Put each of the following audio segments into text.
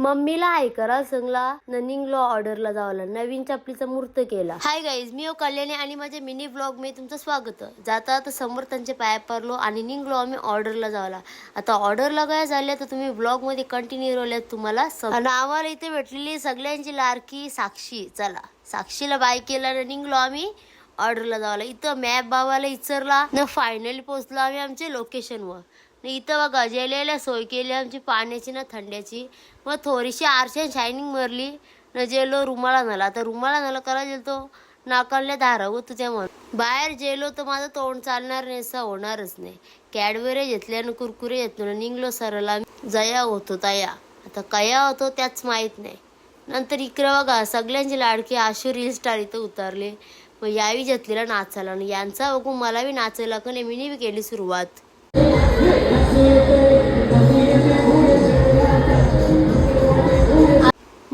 मम्मीला ऐकरा संगला न निघलो ऑर्डरला जावला नवीन चपलीचा मूर्त केला. हाय गाईज मी हो कल्याणी आणि माझ्या मिनी ब्लॉगमध्ये तुमचं स्वागत. जाता आता समोर त्यांचे पाय पडलो आणि निघलो आम्ही ऑर्डरला जावला. आता ऑर्डरला काय झाले तर तुम्ही ब्लॉगमध्ये कंटिन्यू राहिल्यात तुम्हाला आणि आम्हाला इथे भेटलेली सगळ्यांची लारकी साक्षी. चला साक्षीला बाय केला आणि निघलो आम्ही ऑर्डरला जावला. इथं मॅप बाबाला इचरला. न फायनली पोहोचलो आम्ही आमच्या लोकेशनवर इथं बघा जेलेल्या सोय केली आमची पाण्याची ना थंड्याची. मग थोडीशी आरशान शायनिंग मरली न जेलो रुमाला झाला आता रुमाला झाला करा जेलतो नाकालल्या धारा तुझ्या मन बाहेर जेलो तर माझं तोंड चालणार नाही असं होणारच नाही. कॅडबेरे घेतल्या कुरकुरे घेतलो ना निघलो सरला जया होतो तया. आता कया होतो त्याच माहीत नाही. नंतर इकडं बघा सगळ्यांची लाडकी आशू रील स्टार इथं उतरले. मग यावी घेतलेला नाचायला आणि यांचा बघून मला बी नाचायला का नाही मी बी केली सुरुवात.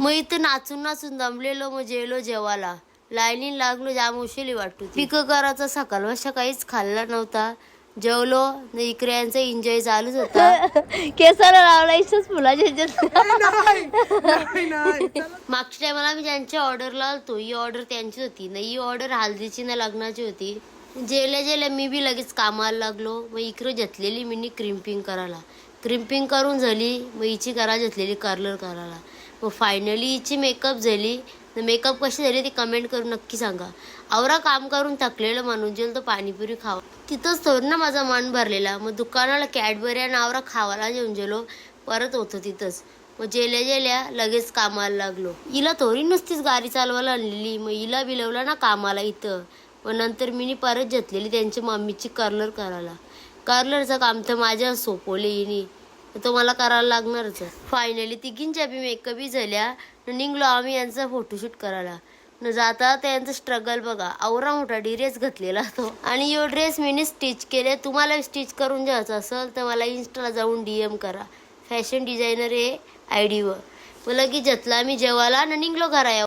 मग इथं नाचून नाचून दमलेलो मग जेवलो जेवाला लाईनीन लागलो जाम उशिली वाटतो पिक करायचा सकाळ वाजता काहीच खाल्ला नव्हता. जेवलो न इकडे यांचा एन्जॉय चालूच होता. केसाला लावला इच्छाच फुलाच्या. मागच्या टायमाला मी ज्यांच्या ऑर्डरला आलतो ही ऑर्डर त्यांची होती. ना ही ऑर्डर हल्दीची ना लग्नाची होती. जेल्या जेल्या मी बी लगेच कामाला लागलो. मग इकडे घेतलेली मी क्रिम्पिंग करायला. क्रिम्पिंग करून झाली मग हिची करा घेतलेली कर्लर करायला. हो, मग फायनली हिची मेकअप झाली. तर मेकअप कशी झाली ती कमेंट करून नक्की सांगा. आवरा काम करून थकलेलं माणूस जेल तो पाणीपुरी खावा. तिथंच थोडं ना माझा मन भरलेला. मग दुकानाला कॅडबरी आणि आवरा खावायला जेवून गेलो. परत होतो तिथंच. मग जेल्या जेल्या लगेच कामाला लागलो. हिला थोडी नुसतीच गाडी चालवायला आणलेली. मग हिला बिलवला ना कामाला इथं. मग नंतर मी परत घेतलेली त्यांच्या मम्मीची कर्लर करायला. कर्लरचं काम तर माझ्या सोपवले हिनी. तो मला करायला लागणारच फायनली तिघींच्या बी मेकअपही झाल्या. न निघलो आम्ही यांचा फोटोशूट करायला. न जाता त्यांचं स्ट्रगल बघा. आवरा मोठा ड्रेस घातलेला तो. आणि यो ड्रेस मी स्टिच केले. तुम्हाला स्टिच करून द्यायचं असेल तर मला इन्स्टाला जाऊन डी एम करा. फॅशन डिझायनर हे आय डीवर मग लगेच घेतला आम्ही जेवायला न निघलो घरा